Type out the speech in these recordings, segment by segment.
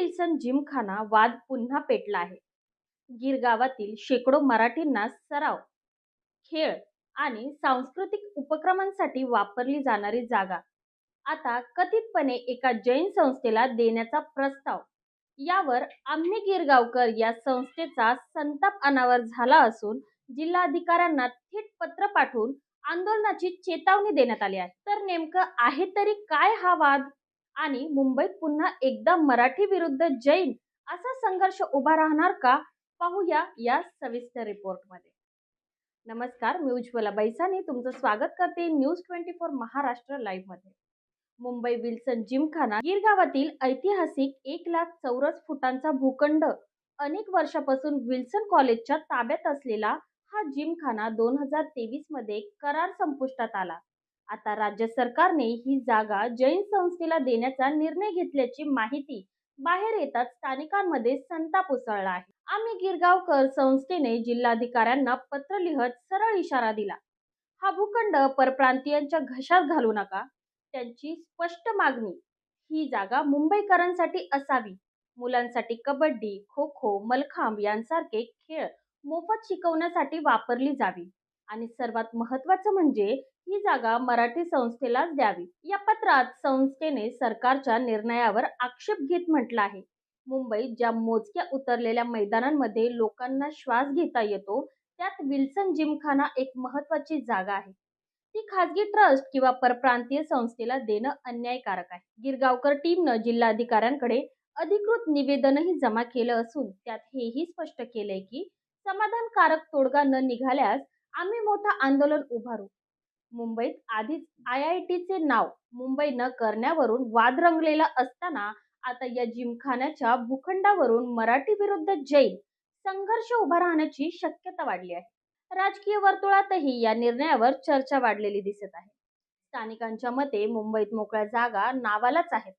Wilson Gymkhana वाद पुन्हा पेटला आहे. गिरगावातील शेकडो मराठींना सराव खेळ आणि सांस्कृतिक उपक्रमांसाठी वापरली जाणारी जागा. आता कथितपणे एका जैन संस्थेला देण्याचा प्रस्ताव यावर आम्ही गिरगावकर या संस्थेचा संताप अनावर झाला असून जिल्हाधिकाऱ्यांना थेट पत्र पाठवून आंदोलनाची चेतावणी देण्यात आली आहे. तर नेमकं आहे तरी काय हा वाद? आणि मुंबईत पुन्हा एकदा मराठी विरुद्ध जैन असा संघर्ष उभा राहणार का? पाहूया या सविस्तर रिपोर्टमध्ये नमस्कार मी उज्ज्वला बैसानी. तुमचं स्वागत करते न्यूज ट्वेंटी फोर महाराष्ट्र लाईव्हमध्ये. मुंबई विल्सन जिमखाना गिरगावातील ऐतिहासिक एक लाख चौरस फुटांचा भूखंड अनेक वर्षापासून विल्सन कॉलेजच्या ताब्यात असलेला हा जिमखाना दोन हजार तेवीसमध्ये करार संपुष्टात आला. आता राज्य सरकारने ही जागा जैन संस्थेला देण्याचा निर्णय घेतल्याची माहिती बाहेर येतात स्थानिकांमध्ये संताप उसळला आहे. आम्ही गिरगावकर संस्थेने जिल्हाधिकाऱ्यांना पत्र लिहत सरळ इशारा दिला. हा भूखंड परप्रांतीयांच्या घशात घालू नका. त्यांची स्पष्ट मागणी ही जागा मुंबईकरांसाठी असावी. मुलांसाठी कबड्डी खो खो मलखांब यांसारखे खेळ मोफत शिकवण्यासाठी वापरली जावी. आणि सर्वात महत्त्वाचं म्हणजे ही जागा मराठी संस्थेलाच द्यावी. या पत्रात संस्थेने सरकारच्या निर्णयावर आक्षेप घेत म्हटलं आहे. मुंबईत ज्या मोजक्या उतरलेल्या मैदानांमध्ये लोकांना श्वास घेता येतो त्यात विल्सन जिमखाना एक महत्त्वाची जागा आहे. ती खासगी ट्रस्ट किंवा परप्रांतीय संस्थेला देणं अन्यायकारक आहे. गिरगावकर टीमनं जिल्हाधिकाऱ्यांकडे अधिकृत निवेदनही जमा केलं असून त्यात हेही स्पष्ट केलंय की समाधानकारक तोडगा न निघाल्यास आम्ही मोठं आंदोलन उभारू. मुंबईत आधीच आय आय टीचे नाव मुंबई न करण्यावरून वाद रंगलेला असताना आता या जिमखान्याच्या भूखंडावरून मराठी विरुद्ध जैन संघर्ष उभा राहण्याची शक्यता वाढली आहे. राजकीय वर्तुळातही या निर्णयावर चर्चा वाढलेली दिसत आहे. स्थानिकांच्या मते मुंबईत मोकळ्या जागा नावालाच आहेत.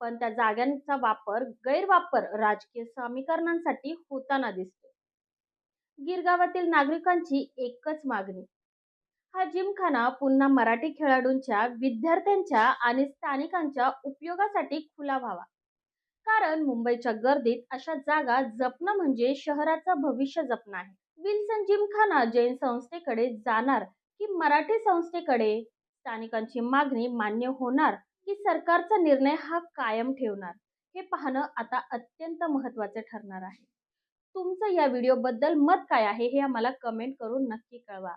पण त्या जागांचा वापर गैरवापर राजकीय समीकरणांसाठी होताना दिसतो गिरगावातील नागरिकांची एकच मागणी हा जिमखाना पुन्हा मराठी खेळाडूंच्या विद्यार्थ्यांच्या आणि स्थानिकांच्या उपयोगासाठी खुला व्हावा. कारण मुंबईच्या गर्दीत अशा जागा जपणं म्हणजे शहराचं भविष्य जपणं आहे. विल्सन जिमखाना जैन संस्थेकडे जाणार की मराठी संस्थेकडे? स्थानिकांची मागणी मान्य होणार की सरकारचा निर्णय हा कायम ठेवणार? हे पाहणं आता अत्यंत महत्त्वाचे ठरणार आहे. तुमचं या व्हिडिओबद्दल मत काय आहे हे आम्हाला कमेंट करून नक्की कळवा.